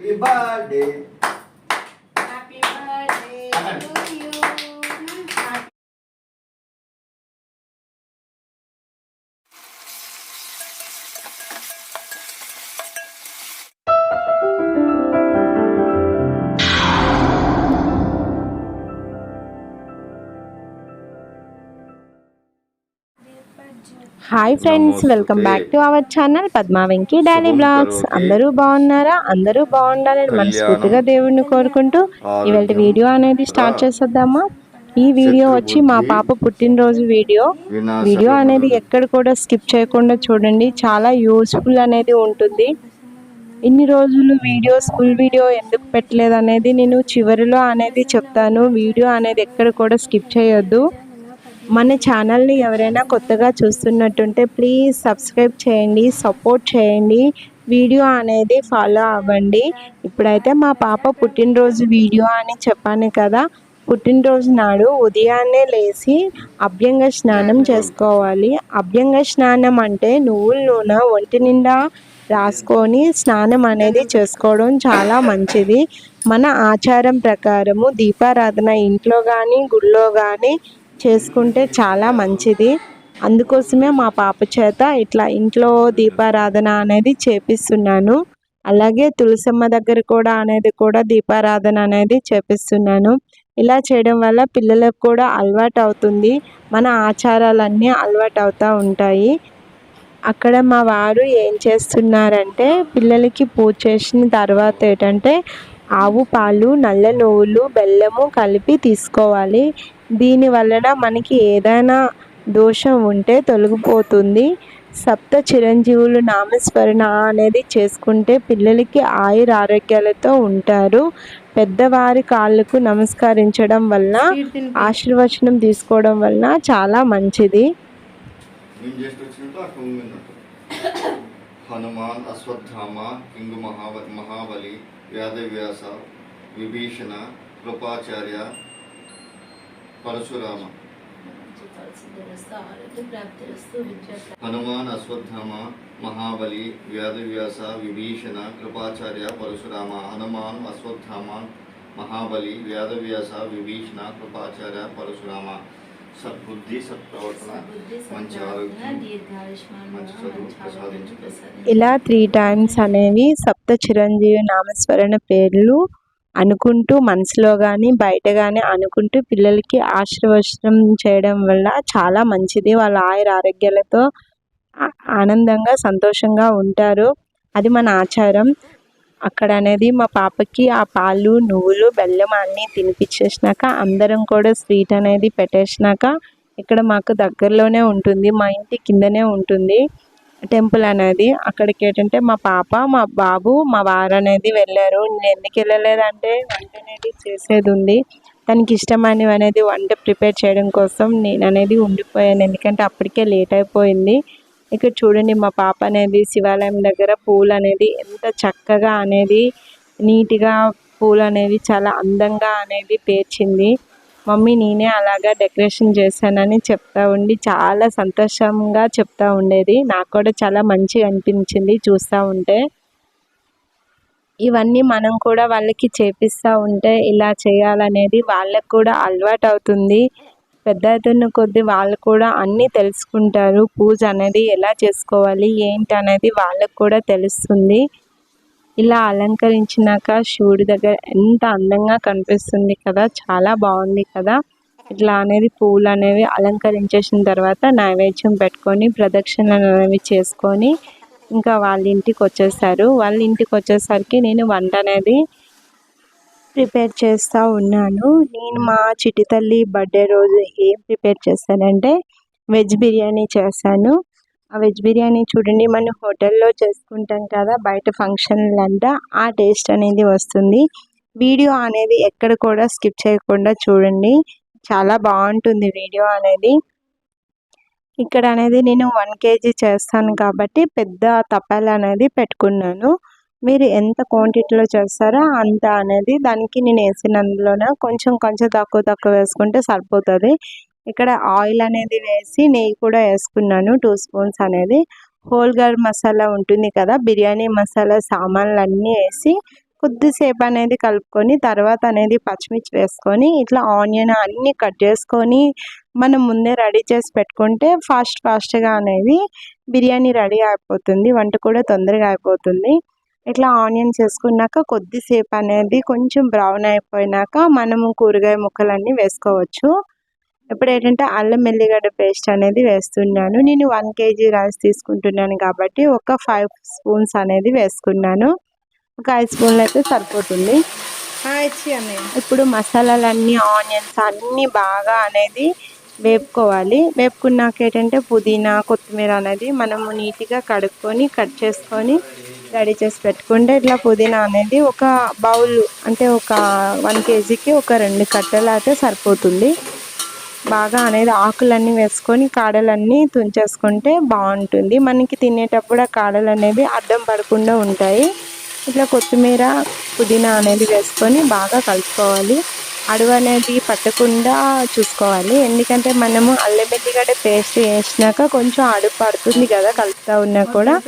Happy birthday hi friends welcome back to our channel Padma Venki daily blogs అందరూ బాగున్నారా? అందరూ బాగుండాలని మనస్ఫూర్తిగా దేవుడిని కోరుకుంటూ ఇవాళ వీడియో అనేది స్టార్ట్ చేసేద్దామా? ఈ వీడియో వచ్చి మా పాప పుట్టినరోజు వీడియో. వీడియో అనేది ఎక్కడ కూడా స్కిప్ చేయకుండా చూడండి. చాలా యూస్ఫుల్ అనేది ఉంటుంది. ఇన్ని రోజులు వీడియో స్కూల్ వీడియో ఎందుకు పెట్టలేదు అనేది నేను చివరిలో అనేది చెప్తాను. వీడియో అనేది ఎక్కడ కూడా స్కిప్ చేయొద్దు. మన ఛానల్ని ఎవరైనా కొత్తగా చూస్తున్నట్టుంటే ప్లీజ్ సబ్స్క్రైబ్ చేయండి సపోర్ట్ చేయండి వీడియో అనేది ఫాలో అవ్వండి. ఇప్పుడైతే మా పాప పుట్టినరోజు వీడియో అని చెప్పాను కదా పుట్టినరోజు నాడు ఉదయాన్నే లేచి అభ్యంగ స్నానం చేసుకోవాలి. అభ్యంగ స్నానం అంటే నువ్వుల నూనె ఒంటి నిండా రాసుకొని స్నానం అనేది చేసుకోవడం చాలా మంచిది. మన ఆచారం ప్రకారము దీపారాధన ఇంట్లో కానీ గుళ్ళో కానీ చేసుకుంటే చాలా మంచిది. అందుకోసమే మా పాప చేత ఇట్లా ఇంట్లో దీపారాధన అనేది చేపిస్తున్నాను. అలాగే తులసమ్మ దగ్గర కూడా అనేది కూడా దీపారాధన అనేది చేపిస్తున్నాను. ఇలా చేయడం వల్ల పిల్లలకు కూడా అలవాటు అవుతుంది. మన ఆచారాలన్నీ అలవాటు అవుతూ ఉంటాయి. అక్కడ మా వారు ఏం చేస్తున్నారంటే పిల్లలకి పూజ చేసిన తర్వాత ఏంటంటే ఆవు పాలు నల్ల నువ్వులు బెల్లము కలిపి తీసుకోవాలి. దీని వలన మనకి ఏదైనా దోషం ఉంటే తొలగిపోతుంది. సప్త చిరంజీవులు నామస్మరణ అనేది చేసుకుంటే పిల్లలకి ఆయుర ఆరోగ్యాలతో ఉంటారు. పెద్దవారి కాళ్ళకు నమస్కరించడం వలన ఆశీర్వచనం తీసుకోవడం వలన చాలా మంచిది. హనుమాన్ అశ్వత్థామ కింగు మహాబలి వ్యాధవ్యాస విభీషణ కృపాచార్య పరశురామ. హనుమాన్ అశ్వత్థామ మహాబలి వేదవ్యాస విభీషణ కృపాచార్య పరశురామ హనుమాన్ అశ్వత్థామ మహాబలి వేదవ్యాస విభీషణ కృపాచార్య పరశురామ. సద్బుద్ధి సత్ప్రవర్తన మంచి ఆరోగ్యం మంచి చదువు ప్రసాదించగలరు ఇలా త్రీ టైమ్స్ అనేవి సప్త చిరంజీవి నామస్మరణ పేర్లు అనుకుంటూ మనసులో కానీ బయట కానీ అనుకుంటూ పిల్లలకి ఆశీర్వచనం చేయడం వల్ల చాలా మంచిది. వాళ్ళ ఆయుర ఆరోగ్యాలతో ఆనందంగా సంతోషంగా ఉంటారు. అది మన ఆచారం. అక్కడ అనేది మా పాపకి ఆ పాలు నువ్వులు బెల్లం అన్నీ తినిపించేసినాక అందరం కూడా స్వీట్ అనేది పెట్టేసినాక ఇక్కడ మాకు దగ్గరలోనే ఉంటుంది. మా ఇంటి కిందనే ఉంటుంది. టెంపుల్ అనేది అక్కడికి ఏంటంటే మా పాప మా బాబు మా వారు అనేది వెళ్ళారు. నేను ఎందుకు వెళ్ళలేదంటే వంట అనేది చేసేది ఉంది తనకి ఇష్టమైనవి అనేది వంట ప్రిపేర్ చేయడం కోసం నేను అనేది ఉండిపోయాను. ఎందుకంటే అప్పటికే లేట్ అయిపోయింది. ఇక్కడ చూడండి మా పాప అనేది శివాలయం దగ్గర పూలు అనేది ఎంత చక్కగా అనేది నీట్గా పూలు అనేవి చాలా అందంగా అనేది పేర్చింది. మమ్మీ నేనే అలాగా డెకరేషన్ చేశానని చెప్తా ఉండి చాలా సంతోషంగా చెప్తా ఉండేది. నాకు కూడా చాలా మంచిగా అనిపించింది చూస్తూ ఉంటే. ఇవన్నీ మనం కూడా వాళ్ళకి చేపిస్తూ ఉంటే ఇలా చేయాలనేది వాళ్ళకు కూడా అలవాటు అవుతుంది. పెద్ద అవుతున్న కొద్దీ వాళ్ళు కూడా అన్నీ తెలుసుకుంటారు. పూజ అనేది ఎలా చేసుకోవాలి ఏంటి అనేది వాళ్ళకు కూడా తెలుస్తుంది. ఇలా అలంకరించినాక శివుడి దగ్గర ఎంత అందంగా కనిపిస్తుంది కదా చాలా బాగుంది కదా. ఇట్లా అనేది పూలు అనేవి అలంకరించేసిన తర్వాత నైవేద్యం పెట్టుకొని ప్రదక్షిణలు అనేవి చేసుకొని ఇంకా వాళ్ళ ఇంటికి వచ్చేసారు. వాళ్ళ ఇంటికి వచ్చేసరికి నేను వంట అనేది ప్రిపేర్ చేస్తూ ఉన్నాను. నేను మా చిట్టి తల్లి బర్త్డే రోజు ఏం ప్రిపేర్ చేశానంటే వెజ్ బిర్యానీ చేశాను. ఆ వెజ్ బిర్యానీ చూడండి మనం హోటల్లో చేసుకుంటాం కదా బయట ఫంక్షన్లంతా ఆ టేస్ట్ అనేది వస్తుంది. వీడియో అనేది ఎక్కడ కూడా స్కిప్ చేయకుండా చూడండి. చాలా బాగుంటుంది వీడియో అనేది. ఇక్కడ అనేది నేను వన్ కేజీ చేస్తాను కాబట్టి పెద్ద తపాలు అనేది పెట్టుకున్నాను. మీరు ఎంత క్వాంటిటీలో చేస్తారో అంత అనేది దానికి నేను వేసినందులోనే కొంచెం కొంచెం తక్కువ తక్కువ వేసుకుంటే సరిపోతుంది. ఇక్కడ ఆయిల్ అనేది వేసి నెయ్యి కూడా వేసుకున్నాను. టూ స్పూన్స్ అనేది హోల్ గరం మసాలా ఉంటుంది కదా బిర్యానీ మసాలా సామాన్లు అన్నీ వేసి కొద్దిసేపు అనేది కలుపుకొని తర్వాత అనేది పచ్చిమిర్చి వేసుకొని ఇట్లా ఆనియన్ అన్నీ కట్ చేసుకొని మనం ముందే రెడీ చేసి పెట్టుకుంటే ఫాస్ట్ ఫాస్ట్గా అనేది బిర్యానీ రెడీ అయిపోతుంది. వంట కూడా తొందరగా అయిపోతుంది. ఇట్లా ఆనియన్స్ వేసుకున్నాక కొద్దిసేపు అనేది కొంచెం బ్రౌన్ అయిపోయినాక మనము కూరగాయ ముక్కలన్నీ వేసుకోవచ్చు. ఇప్పుడు ఏంటంటే అల్లం ఎల్లిగడ్డ పేస్ట్ అనేది వేస్తున్నాను. నేను వన్ కేజీ రైస్ తీసుకుంటున్నాను కాబట్టి ఒక ఫైవ్ స్పూన్స్ అనేది వేసుకున్నాను. ఒక ఐదు స్పూన్లు అయితే సరిపోతుంది. ఇప్పుడు మసాలాలన్నీ ఆనియన్స్ అన్నీ బాగా అనేది వేపుకోవాలి. వేపుకున్నాక ఏంటంటే పుదీనా కొత్తిమీర అనేది మనము నీట్గా కడుక్కొని కట్ చేసుకొని రెడీ చేసి పెట్టుకుంటే ఇట్లా పుదీనా అనేది ఒక బౌల్ అంటే ఒక వన్ కేజీకి ఒక రెండు కట్టెలు అయితే సరిపోతుంది. బాగా అనేది ఆకులన్నీ వేసుకొని కాడలన్నీ తుంచేసుకుంటే బాగుంటుంది. మనకి తినేటప్పుడు ఆ కాడలు అనేవి అడ్డం పడకుండా ఉంటాయి. ఇట్లా కొత్తిమీర పుదీనా అనేది వేసుకొని బాగా కలుపుకోవాలి. అడుగు అనేది పట్టకుండా చూసుకోవాలి. ఎందుకంటే మనము అల్లం వెల్లిగడ్డ పేస్ట్ వేసినాక కొంచెం అడుగు పడుతుంది కదా కలుపుతా ఉన్నా కూడా.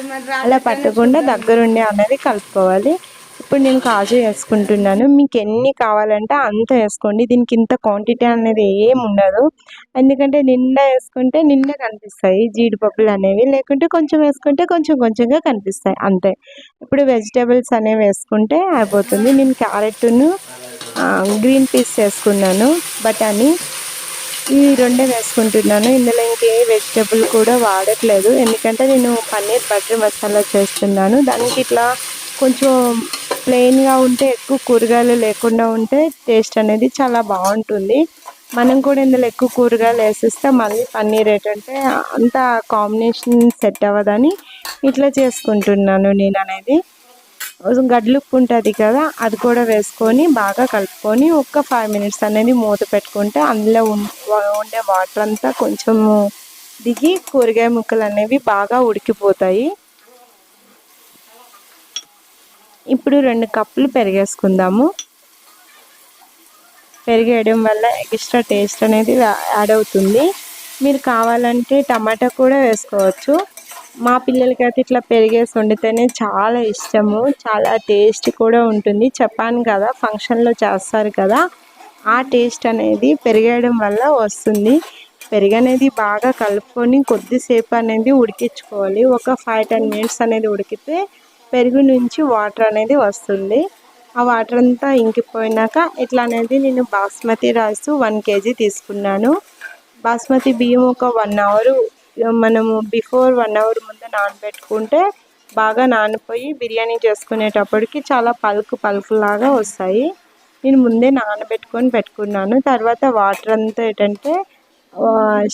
అలా పట్టకుండా దగ్గరుండి అనేది కలుపుకోవాలి. ఇప్పుడు నేను కాజు వేసుకుంటున్నాను. మీకు ఎన్ని కావాలంటే అంత వేసుకోండి. దీనికి ఇంత క్వాంటిటీ అనేది ఏం ఉండదు. ఎందుకంటే నిండా వేసుకుంటే నిండా కనిపిస్తాయి. జీడిపప్పులు అనేవి. లేకుంటే కొంచెం వేసుకుంటే కొంచెం కొంచెంగా కనిపిస్తాయి. అంతే. ఇప్పుడు వెజిటేబుల్స్ అనేవి వేసుకుంటే అయిపోతుంది. నేను క్యారెట్ను గ్రీన్ పీస్ వేసుకున్నాను. బఠానీ ఈ రెండే వేసుకుంటున్నాను. ఇందులో ఇంకే వెజిటేబుల్ కూడా వాడట్లేదు. ఎందుకంటే నేను పన్నీర్ బటర్ మసాలా చేస్తున్నాను. దానికి ఇట్లా కొంచెం ప్లెయిన్గా ఉంటే ఎక్కువ కూరగాయలు లేకుండా ఉంటే టేస్ట్ అనేది చాలా బాగుంటుంది. మనం కూడా ఇందులో ఎక్కువ కూరగాయలు వేసిస్తే మళ్ళీ పన్నీర్ ఏంటంటే అంత కాంబినేషన్ సెట్ అవ్వదని ఇట్లా చేసుకుంటున్నాను నేను అనేది. గడ్లుప్పు ఉంటుంది కదా అది కూడా వేసుకొని బాగా కలుపుకొని ఒక ఫైవ్ మినిట్స్ అనేది మూత పెట్టుకుంటే అందులో ఉండే వాటర్ అంతా కొంచెం దిగి కూరగాయ ముక్కలు అనేవి బాగా ఉడికిపోతాయి. ఇప్పుడు రెండు కప్పులు పెరిగేసుకుందాము. పెరిగేయడం వల్ల ఎక్స్ట్రా టేస్ట్ అనేది యాడ్ అవుతుంది. మీరు కావాలంటే టమాటా కూడా వేసుకోవచ్చు. మా పిల్లలకి అయితే ఇట్లా పెరిగేసి వండితేనే చాలా ఇష్టము. చాలా టేస్ట్ కూడా ఉంటుంది. చెప్పాను కదా ఫంక్షన్లో చేస్తారు కదా. ఆ టేస్ట్ అనేది పెరిగేయడం వల్ల వస్తుంది. పెరుగు అనేది బాగా కలుపుకొని కొద్దిసేపు అనేది ఉడికించుకోవాలి. ఒక ఫైవ్ టెన్ మినిట్స్ అనేది ఉడికితే పెరుగు నుంచి వాటర్ అనేది వస్తుంది. ఆ వాటర్ అంతా ఇంకిపోయినాక ఇట్లా అనేది నేను బాస్మతి రైస్ వన్ కేజీ తీసుకున్నాను. బాస్మతి బియ్యం ఒక వన్ అవర్ మనము బిఫోర్ వన్ అవర్ ముందు నానబెట్టుకుంటే బాగా నానిపోయి బిర్యానీ చేసుకునేటప్పటికి చాలా పలుకు పలుకులాగా వస్తాయి. నేను ముందే నానబెట్టుకొని పెట్టుకున్నాను. తర్వాత వాటర్ అంతా ఏంటంటే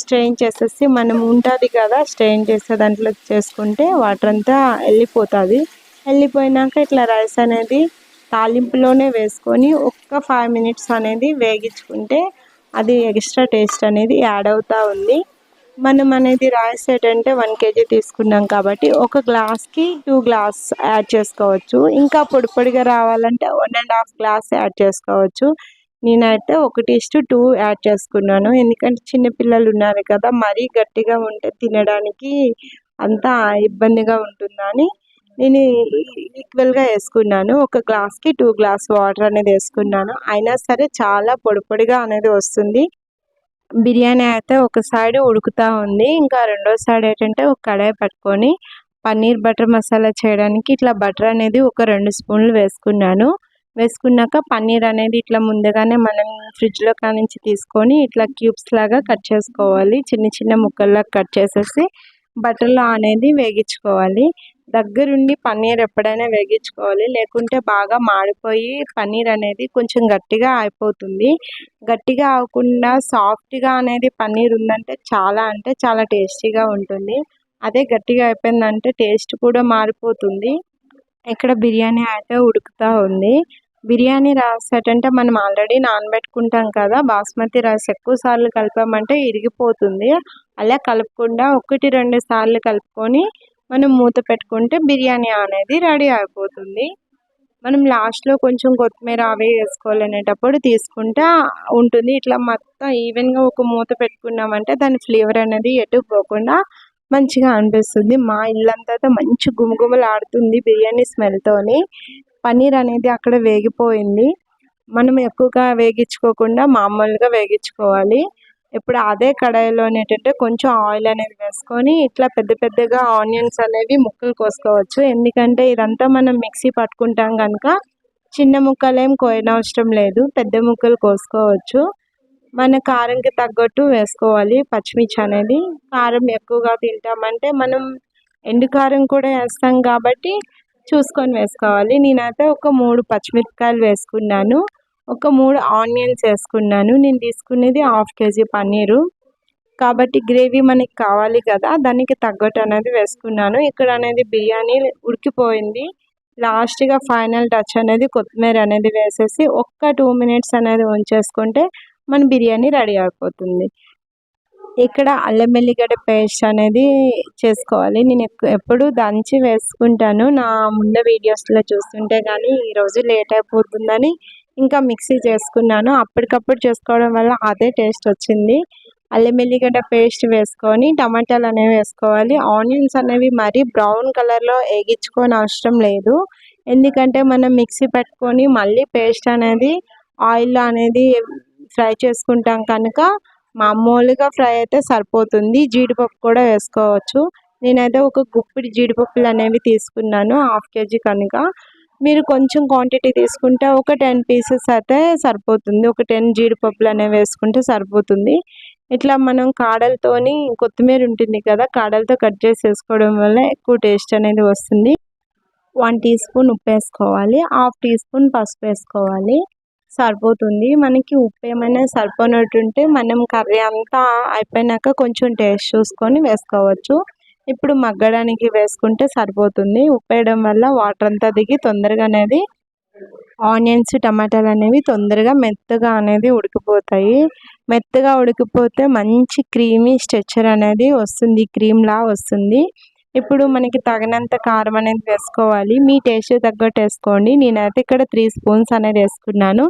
స్ట్రెయిన్ చేసేసి మనం ఉంటుంది కదా స్ట్రెయిన్ చేసే దాంట్లో చేసుకుంటే వాటర్ అంతా వెళ్ళిపోతుంది. వెళ్ళిపోయినాక ఇట్లా రైస్ అనేది తాలింపులోనే వేసుకొని ఒక్క ఫైవ్ మినిట్స్ అనేది వేగించుకుంటే అది ఎక్స్ట్రా టేస్ట్ అనేది యాడ్ అవుతూ ఉంది. మనం అనేది రైస్ ఏంటంటే వన్ కేజీ తీసుకున్నాం కాబట్టి ఒక గ్లాస్కి టూ గ్లాస్ యాడ్ చేసుకోవచ్చు. ఇంకా పొడి పొడిగా రావాలంటే one and half glass add చేసుకోవచ్చు. నేనైతే ఒకటి ఇస్టు టూ యాడ్ చేసుకున్నాను. ఎందుకంటే చిన్నపిల్లలు ఉన్నారు కదా మరీ గట్టిగా ఉంటే తినడానికి అంతా ఇబ్బందిగా ఉంటుందని నేను ఈక్వల్గా వేసుకున్నాను. ఒక గ్లాస్కి టూ గ్లాస్ వాటర్ అనేది వేసుకున్నాను. అయినా సరే చాలా పొడి పొడిగా అనేది వస్తుంది. బిర్యానీ అయితే ఒక సైడ్ ఉడుకుతూ ఉంది. ఇంకా రెండో సైడ్ ఏంటంటే ఒక కడాయి పట్టుకొని పన్నీర్ బటర్ మసాలా చేయడానికి ఇట్లా బటర్ అనేది ఒక రెండు స్పూన్లు వేసుకున్నాను. వేసుకున్నాక పన్నీర్ అనేది ఇట్లా ముందుగానే మనం ఫ్రిడ్జ్లో కానించి తీసుకొని ఇట్లా క్యూబ్స్ లాగా కట్ చేసుకోవాలి. చిన్న చిన్న ముక్కల్లా కట్ చేసేసి బటర్లో అనేది వేగించుకోవాలి. దగ్గరుండి పన్నీర్ ఎప్పుడైనా వేగించుకోవాలి. లేకుంటే బాగా మాడిపోయి పన్నీర్ అనేది కొంచెం గట్టిగా అయిపోతుంది. గట్టిగా అవ్వకుండా సాఫ్ట్గా అనేది పన్నీర్ ఉందంటే చాలా అంటే చాలా టేస్టీగా ఉంటుంది. అదే గట్టిగా అయిపోయిందంటే టేస్ట్ కూడా మారిపోతుంది. ఇక్కడ బిర్యానీ అయితే ఉడుకుతూ ఉంది. బిర్యానీ రైస్ అంటే మనం ఆల్రెడీ నానబెట్టుకుంటాం కదా బాస్మతి రైస్ ఎక్కువ సార్లు కలిపామంటే ఇరిగిపోతుంది. అలా కలపకుండా ఒకటి రెండు సార్లు కలుపుకొని మనం మూత పెట్టుకుంటే బిర్యానీ అనేది రెడీ అయిపోతుంది. మనం లాస్ట్లో కొంచెం కొత్తిమీర అవి వేసుకోవాలనేటప్పుడు తీసుకుంటే ఉంటుంది. ఇట్లా మొత్తం ఈవెన్గా ఒక మూత పెట్టుకున్నామంటే దాని ఫ్లేవర్ అనేది ఎటు పోకుండా మంచిగా అనిపిస్తుంది. మా ఇల్లంతా మంచి గుమగుమలాడుతుంది బిర్యానీ స్మెల్తోని పన్నీర్ అనేది అక్కడ వేగిపోయింది. మనం ఎక్కువగా వేగించుకోకుండా మామూలుగా వేగించుకోవాలి. ఇప్పుడు అదే కడాయిలో ఏంటంటే కొంచెం ఆయిల్ అనేది వేసుకొని ఇట్లా పెద్ద పెద్దగా ఆనియన్స్ అనేవి ముక్కలు కోసుకోవచ్చు. ఎందుకంటే ఇదంతా మనం మిక్సీ పట్టుకుంటాం కనుక చిన్న ముక్కలు ఏం కోయనవసరం లేదు. పెద్ద ముక్కలు కోసుకోవచ్చు. మన కారంకి తగ్గట్టు వేసుకోవాలి పచ్చిమిర్చి అనేది. కారం ఎక్కువగా తింటామంటే మనం ఎండు కారం కూడా వేస్తాం కాబట్టి చూసుకొని వేసుకోవాలి. నేనైతే ఒక మూడు పచ్చిమిరపకాయలు వేసుకున్నాను. ఒక మూడు ఆనియన్స్ వేసుకున్నాను. నేను తీసుకునేది హాఫ్ కేజీ పన్నీరు. కాబట్టి గ్రేవీ మనకి కావాలి కదా దానికి తగ్గట్టు అనేది వేసుకున్నాను. ఇక్కడ అనేది బిర్యానీ ఉడికిపోయింది. లాస్ట్గా ఫైనల్ టచ్ అనేది కొత్తిమీర అనేది వేసేసి ఒక్క టూ మినిట్స్ అనేది ఉంచేసుకుంటే మన బిర్యానీ రెడీ అయిపోతుంది. ఇక్కడ అల్లం వెల్లిగడ్డ పేస్ట్ అనేది చేసుకోవాలి. నేను ఎప్పుడు దంచి వేసుకుంటాను. నా ముందు వీడియోస్లో చూస్తుంటే కానీ ఈరోజు లేట్ అయిపోతుందని ఇంకా మిక్సీ చేసుకున్నాను. అప్పటికప్పుడు చేసుకోవడం వల్ల అదే టేస్ట్ వచ్చింది. అల్లం వెల్లిగడ్డ పేస్ట్ వేసుకొని టమాటాలు అనేవి వేసుకోవాలి. ఆనియన్స్ అనేవి మరీ బ్రౌన్ కలర్లో వేగించుకొని అవసరం లేదు. ఎందుకంటే మనం మిక్సీ పెట్టుకొని మళ్ళీ పేస్ట్ అనేది ఆయిల్ అనేది ఫ్రై చేసుకుంటాం కనుక మామూలుగా ఫ్రై అయితే సరిపోతుంది. జీడిపప్పు కూడా వేసుకోవచ్చు. నేనైతే ఒక గుప్పిడి జీడిపప్పులు అనేవి తీసుకున్నాను. హాఫ్ కేజీ కనుక. మీరు కొంచెం క్వాంటిటీ తీసుకుంటే ఒక టెన్ పీసెస్ అయితే సరిపోతుంది. ఒక టెన్ జీడిపప్పులు అనేవి వేసుకుంటే సరిపోతుంది. ఇట్లా మనం కాడలతోని కొత్తిమీర ఉంటుంది కదా కాడలతో కట్ చేసి వేసుకోవడం వల్ల ఎక్కువ టేస్ట్ అనేది వస్తుంది. వన్ టీ స్పూన్ ఉప్పు వేసుకోవాలి. హాఫ్ టీ స్పూన్ పసుపు వేసుకోవాలి. సరిపోతుంది. మనకి ఉప్పు ఏమైనా సరిపోనట్టుంటే మనం కర్రీ అంతా అయిపోయినాక కొంచెం టేస్ట్ చూసుకొని వేసుకోవచ్చు. ఇప్పుడు మగ్గడానికి వేసుకుంటే సరిపోతుంది. ఉప్పు వేయడం వల్ల వాటర్ అంతా దిగి తొందరగా అనేది ఆనియన్స్ టమాటాలు అనేవి తొందరగా మెత్తగా అనేది ఉడికిపోతాయి. మెత్తగా ఉడికిపోతే మంచి క్రీమీ స్ట్రెచ్చర్ అనేది వస్తుంది. క్రీమ్లా వస్తుంది. ఇప్పుడు మనకి తగినంత కారం అనేది వేసుకోవాలి. మీ టేస్ట్ తగ్గట్టు వేసుకోండి. నేనైతే ఇక్కడ త్రీ స్పూన్స్ అనేది వేసుకున్నాను.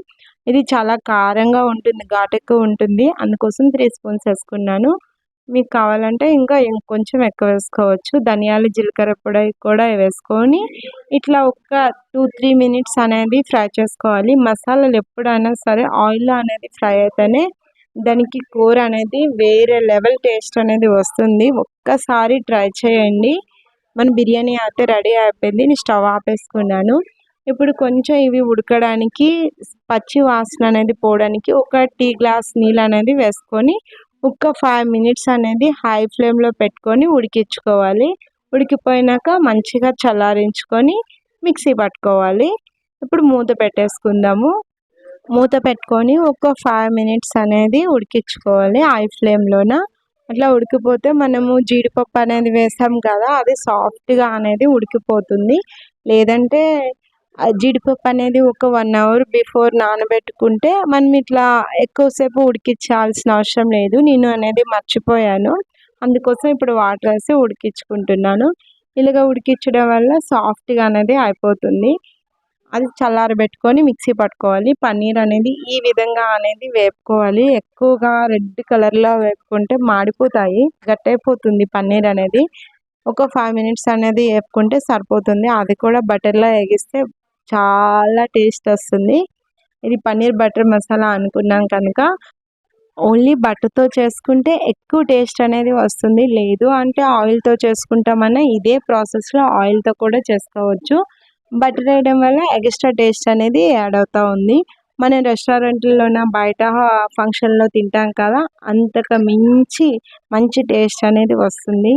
ఇది చాలా కారంగా ఉంటుంది ఘాటు ఉంటుంది. అందుకోసం త్రీ స్పూన్స్ వేసుకున్నాను. మీకు కావాలంటే ఇంకా ఇంకొంచెం ఎక్కువ వేసుకోవచ్చు. ధనియాలు జీలకర్ర పొడి కూడా వేసుకొని ఇట్లా ఒక టూ త్రీ మినిట్స్ అనేది ఫ్రై చేసుకోవాలి. మసాలాలు ఎప్పుడైనా సరే ఆయిల్లో అనేది ఫ్రై అయితేనే దానికి కూర అనేది వేరే లెవెల్ టేస్ట్ అనేది వస్తుంది. ఒక్కసారి ట్రై చేయండి. మన బిర్యానీ అయితే రెడీ అయిపోయింది. నేను స్టవ్ ఆపేసుకున్నాను. ఇప్పుడు కొంచెం ఇవి ఉడకడానికి పచ్చి వాసన అనేది పోవడానికి ఒక టీ గ్లాస్ నీళ్ళు అనేది వేసుకొని ఒక ఫైవ్ మినిట్స్ అనేది హై ఫ్లేమ్లో పెట్టుకొని ఉడికించుకోవాలి. ఉడికిపోయినాక మంచిగా చల్లారించుకొని మిక్సీ పట్టుకోవాలి. ఇప్పుడు మూత పెట్టేసుకుందాము. మూత పెట్టుకొని ఒక ఫైవ్ మినిట్స్ అనేది ఉడికించుకోవాలి హై ఫ్లేమ్లోన అట్లా ఉడికిపోతే మనము జీడిపప్పు అనేది వేసాం కదా అది సాఫ్ట్గా అనేది ఉడికిపోతుంది. లేదంటే జీడిపప్పు అనేది ఒక వన్ అవర్ బిఫోర్ నానబెట్టుకుంటే మనం ఇట్లా ఎక్కువసేపు ఉడికించాల్సిన అవసరం లేదు. నేను అనేది మర్చిపోయాను. అందుకోసం ఇప్పుడు వాటర్ వేసి ఉడికించుకుంటున్నాను. ఇలాగ ఉడికించడం వల్ల సాఫ్ట్గా అనేది అయిపోతుంది. అది చల్లారబెట్టుకొని మిక్సీ పట్టుకోవాలి. పన్నీర్ అనేది ఈ విధంగా అనేది వేపుకోవాలి. ఎక్కువగా రెడ్ కలర్లో వేపుకుంటే మాడిపోతాయి. గట్టయిపోతుంది పన్నీర్ అనేది. ఒక ఫైవ్ మినిట్స్ అనేది వేపుకుంటే సరిపోతుంది. అది కూడా బటర్లో వేగిస్తే చాలా టేస్ట్ వస్తుంది. ఇది పన్నీర్ బటర్ మసాలా అనుకున్నాం కనుక. ఓన్లీ బటర్తో చేసుకుంటే ఎక్కువ టేస్ట్ అనేది వస్తుంది. లేదు అంటే ఆయిల్తో చేసుకుంటామన్నా ఇదే ప్రాసెస్లో ఆయిల్తో కూడా చేసుకోవచ్చు. బటర్ వేయడం వల్ల ఎక్స్ట్రా టేస్ట్ అనేది యాడ్ అవుతూ ఉంది. మన రెస్టారెంట్లోన బయట ఫంక్షన్లో తింటాం కదా అంతకు మించి మంచి టేస్ట్ అనేది వస్తుంది.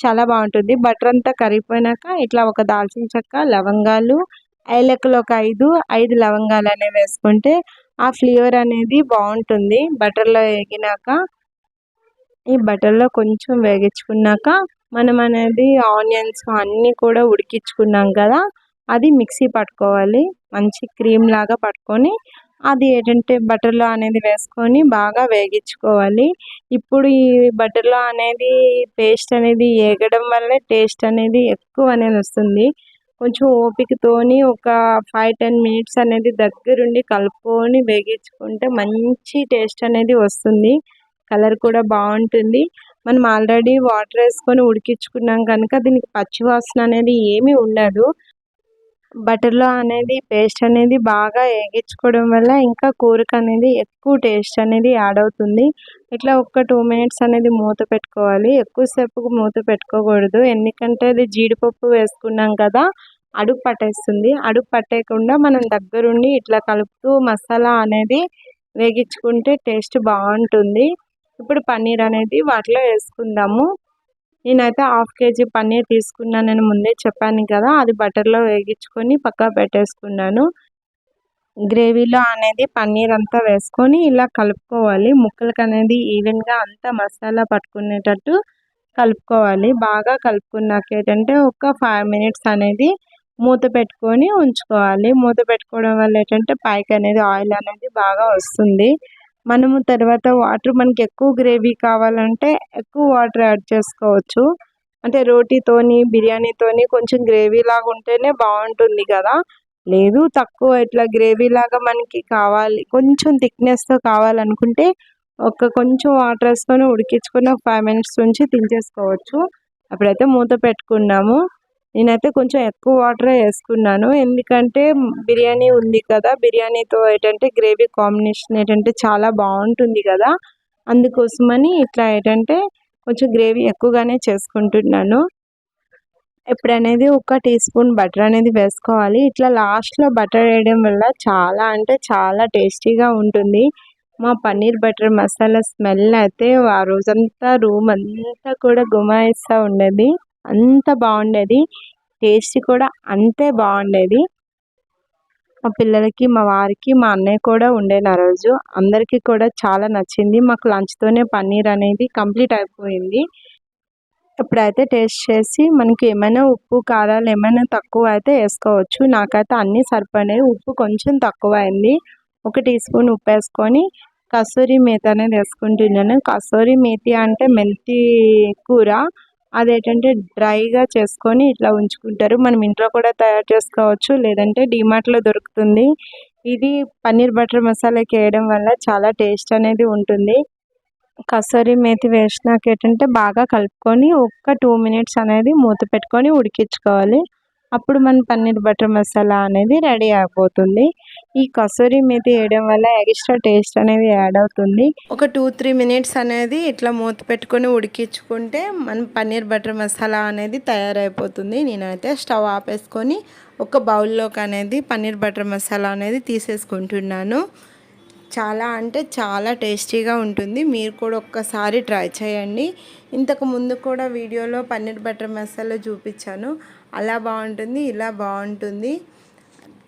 చాలా బాగుంటుంది. బటర్ అంతా కరిగిపోయినాక ఇట్లా ఒక దాల్చిన చెక్క లవంగాలు ఐలకులు ఒక ఐదు ఐదు లవంగాలు అనేవి వేసుకుంటే ఆ ఫ్లేవర్ అనేది బాగుంటుంది. బటర్లో వేగినాక ఈ బటర్లో కొంచెం వేగించుకున్నాక మనం అనేది ఆనియన్స్ అన్నీ కూడా ఉడికించుకున్నాం కదా అది మిక్సీ పట్టుకోవాలి. మంచి క్రీమ్ లాగా పట్టుకొని అది ఏంటంటే బటర్లో అనేది వేసుకొని బాగా వేగించుకోవాలి. ఇప్పుడు ఈ బటర్లో అనేది పేస్ట్ అనేది వేగడం వల్లే టేస్ట్ అనేది ఎక్కువ అనేది వస్తుంది. కొంచెం ఓపికతోని ఒక ఫైవ్ టెన్ మినిట్స్ అనేది దగ్గరుండి కలుపుకొని వేగించుకుంటే మంచి టేస్ట్ అనేది వస్తుంది. కలర్ కూడా బాగుంటుంది. మనం ఆల్రెడీ వాటర్ వేసుకొని ఉడికించుకున్నాం కనుక దీనికి పచ్చివాసన అనేది ఏమీ ఉండదు. బటర్లో అనేది పేస్ట్ అనేది బాగా వేగించుకోవడం వల్ల ఇంకా కూరకు అనేది ఎక్కువ టేస్ట్ అనేది యాడ్ అవుతుంది. ఇట్లా ఒక్క టూ మినిట్స్ అనేది మూత పెట్టుకోవాలి. ఎక్కువసేపు మూత పెట్టుకోకూడదు. ఎందుకంటే అది జీడిపప్పు వేసుకున్నాం కదా అడుగు పట్టేస్తుంది. అడుగు పట్టేయకుండా మనం దగ్గరుండి ఇట్లా కలుపుతూ మసాలా అనేది వేగించుకుంటే టేస్ట్ బాగుంటుంది. ఇప్పుడు పన్నీర్ అనేది వాటిలో వేసుకుందాము. నేనైతే హాఫ్ కేజీ పన్నీర్ తీసుకున్నాను నేను ముందే చెప్పాను కదా అది బటర్లో వేగించుకొని పక్కా పెట్టేసుకున్నాను. గ్రేవీలో అనేది పన్నీర్ అంతా వేసుకొని ఇలా కలుపుకోవాలి. ముక్కలకి అనేది ఈవెన్గా అంతా మసాలా పట్టుకునేటట్టు కలుపుకోవాలి. బాగా కలుపుకున్నాక ఏంటంటే ఒక ఫైవ్ మినిట్స్ అనేది మూత పెట్టుకొని ఉంచుకోవాలి. మూత పెట్టుకోవడం వల్ల ఏంటంటే పైకి అనేది ఆయిల్ అనేది బాగా వస్తుంది. మనము తర్వాత వాటర్ మనకి ఎక్కువ గ్రేవీ కావాలంటే ఎక్కువ వాటర్ యాడ్ చేసుకోవచ్చు. అంటే రోటీతోని బిర్యానీతోని కొంచెం గ్రేవీ లాగా ఉంటేనే బాగుంటుంది కదా. లేదు తక్కువ ఇట్లా గ్రేవీ లాగా మనకి కావాలి కొంచెం థిక్నెస్తో కావాలనుకుంటే ఒక కొంచెం వాటర్ వేసుకొని ఉడికించుకొని ఒక ఫైవ్ మినిట్స్ నుంచి దించేసుకోవచ్చు. అప్పుడైతే మూత పెట్టుకున్నాము. నేనైతే కొంచెం ఎక్కువ వాటర్ వేసుకున్నాను. ఎందుకంటే బిర్యానీ ఉంది కదా బిర్యానీతో ఏంటంటే గ్రేవీ కాంబినేషన్ ఏంటంటే చాలా బాగుంటుంది కదా. అందుకోసమని ఇట్లా ఏంటంటే కొంచెం గ్రేవీ ఎక్కువగానే చేసుకుంటున్నాను. ఎప్పుడనేది ఒక టీ స్పూన్ బటర్ అనేది వేసుకోవాలి. ఇట్లా లాస్ట్లో బటర్ వేయడం వల్ల చాలా అంటే చాలా టేస్టీగా ఉంటుంది. మా పన్నీర్ బటర్ మసాలా స్మెల్ అయితే ఆ రోజంతా రూమ్ అంతా కూడా గుమాయిస్తూ ఉండేది. అంత బాగుండేది. టేస్ట్ కూడా అంతే బాగుండేది. మా పిల్లలకి మా వారికి మా అన్నయ్య కూడా ఉండేది ఆ రోజు. అందరికీ కూడా చాలా నచ్చింది. మాకు లంచ్తోనే పన్నీర్ అనేది కంప్లీట్ అయిపోయింది. ఇప్పుడైతే టేస్ట్ చేసి మనకి ఏమైనా ఉప్పు కారాలు ఏమైనా తక్కువ అయితే వేసుకోవచ్చు. నాకైతే అన్నీ సరిపడినాయి ఉప్పు కొంచెం తక్కువ అయింది ఒక టీ స్పూన్ ఉప్పు వేసుకొని కసూరి మేతి అనేది వేసుకుంటున్నాను. కసూరి మేతి అంటే మెంతి కూర. అదేంటంటే డ్రైగా చేసుకొని ఇట్లా ఉంచుకుంటారు. మనం ఇంట్లో కూడా తయారు చేసుకోవచ్చు. లేదంటే డిమార్ట్లో దొరుకుతుంది. ఇది పన్నీర్ బటర్ మసాలాకి వేయడం వల్ల చాలా టేస్ట్ అనేది ఉంటుంది. కసూరి మేతి వేసినాక ఏంటంటే బాగా కలుపుకొని ఒక్క టూ మినిట్స్ అనేది మూత పెట్టుకొని ఉడికించుకోవాలి. అప్పుడు మన పన్నీర్ బటర్ మసాలా అనేది రెడీ అయిపోతుంది. ఈ కసూరి మేతి వేయడం వల్ల ఎక్స్ట్రా టేస్ట్ అనేది యాడ్ అవుతుంది. ఒక టూ త్రీ మినిట్స్ అనేది ఇట్లా మూత పెట్టుకొని ఉడికించుకుంటే మన పన్నీర్ బటర్ మసాలా అనేది తయారైపోతుంది. నేనైతే స్టవ్ ఆపేసుకొని ఒక బౌల్లోకి అనేది పన్నీర్ బటర్ మసాలా అనేది తీసేసుకుంటున్నాను. చాలా అంటే చాలా టేస్టీగా ఉంటుంది. మీరు కూడా ఒక్కసారి ట్రై చేయండి. ఇంతకు ముందు కూడా వీడియోలో పన్నీర్ బటర్ మసాలా చూపించాను. అలా బాగుంటుంది ఇలా బాగుంటుంది.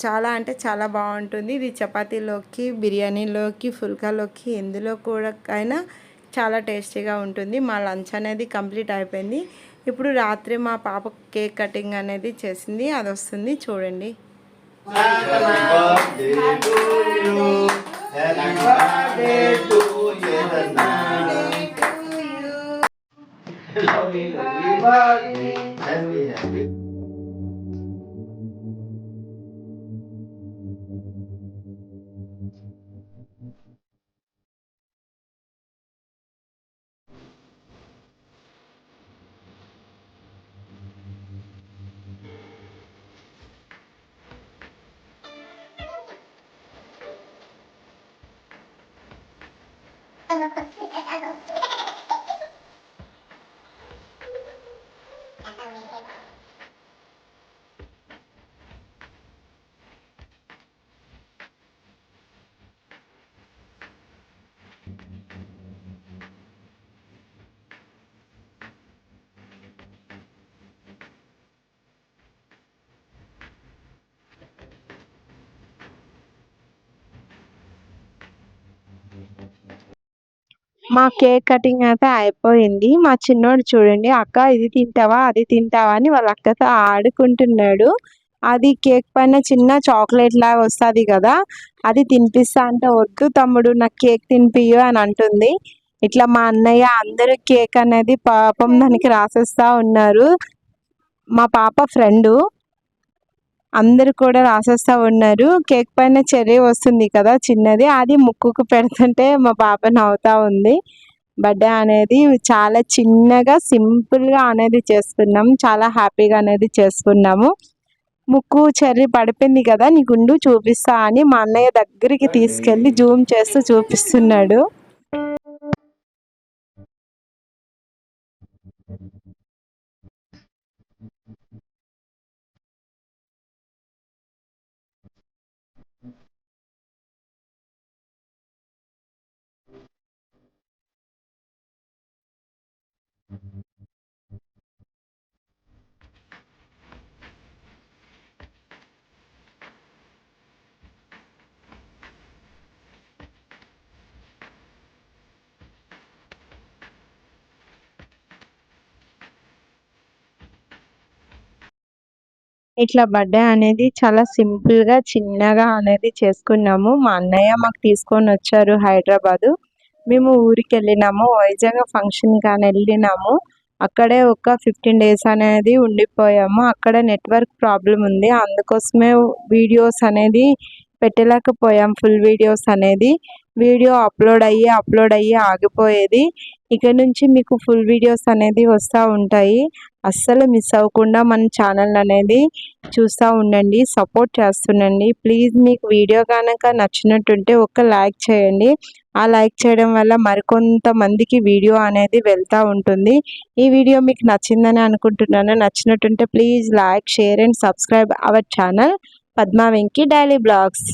చాలా అంటే చాలా బాగుంటుంది. ఇది చపాతీలోకి బిర్యానీలోకి ఫుల్కాలోకి ఎందులో కూడా అయినా చాలా టేస్టీగా ఉంటుంది. మా లంచ్ అనేది కంప్లీట్ అయిపోయింది. ఇప్పుడు రాత్రి మా పాప కేక్ కటింగ్ అనేది చేసింది. అది వస్తుంది చూడండి. ありがとう。మా కేక్ కటింగ్ అయితే అయిపోయింది. మా చిన్నోడు చూడండి అక్క ఇది తింటావా? అది తింటావా? అని వాళ్ళ అక్కతో ఆడుకుంటున్నాడు. అది కేక్ పైన చిన్న చాక్లెట్ లాగా వస్తుంది కదా అది తినిపిస్తా అంటే వద్దు తమ్ముడు నాకు కేక్ తినిపియు అని అంటుంది. ఇట్లా మా అన్నయ్య అందరూ కేక్ అనేది పాపం దానికి రాసేస్తా ఉన్నారు. మా పాప ఫ్రెండు అందరు కూడా రాసేస్తా ఉన్నారు. కేక్ పైన చెర్రీ వస్తుంది కదా చిన్నది. అది ముక్కుకు పెడుతుంటే మా పాప నవ్వుతూ ఉంది. బర్త్డే అనేది చాలా చిన్నగా సింపుల్గా అనేది చేసుకున్నాం. చాలా హ్యాపీగా అనేది చేసుకున్నాము. ముక్కు చెర్రీ పడిపోయింది కదా నీకుండు చూపిస్తా అని మా అన్నయ్య దగ్గరికి తీసుకెళ్ళి జూమ్ చేస్తూ చూపిస్తున్నాడు. ఇట్లా బర్త్డే అనేది చాలా సింపుల్గా చిన్నగా అనేది చేసుకున్నాము. మా అన్నయ్య మాకు తీసుకొని వచ్చారు హైదరాబాద్. మేము ఊరికి వెళ్ళినాము వైజాగ్ ఫంక్షన్ కానీ వెళ్ళినాము. అక్కడే ఒక ఫిఫ్టీన్ డేస్ అనేది ఉండిపోయాము. అక్కడ నెట్వర్క్ ప్రాబ్లం ఉంది. అందుకోసమే వీడియోస్ అనేది పెట్టలేకపోయాం. ఫుల్ వీడియోస్ అనేది. వీడియో అప్లోడ్ అయ్యి అప్లోడ్ అయ్యి ఆగిపోయేది. ఇక నుంచి మీకు ఫుల్ వీడియోస్ అనేది వస్తూ ఉంటాయి. అస్సలు మిస్ అవ్వకుండా మన ఛానల్ అనేది చూస్తూ ఉండండి సపోర్ట్ చేస్తుండండి. ప్లీజ్ మీకు వీడియో కనుక నచ్చినట్టుంటే ఒక లైక్ చేయండి. ఆ లైక్ చేయడం వల్ల మరికొంతమందికి వీడియో అనేది వెళ్తూ ఉంటుంది. ఈ వీడియో మీకు నచ్చిందని అనుకుంటున్నాను. నచ్చినట్టుంటే please like share and subscribe our channel. Padma Venki daily blogs.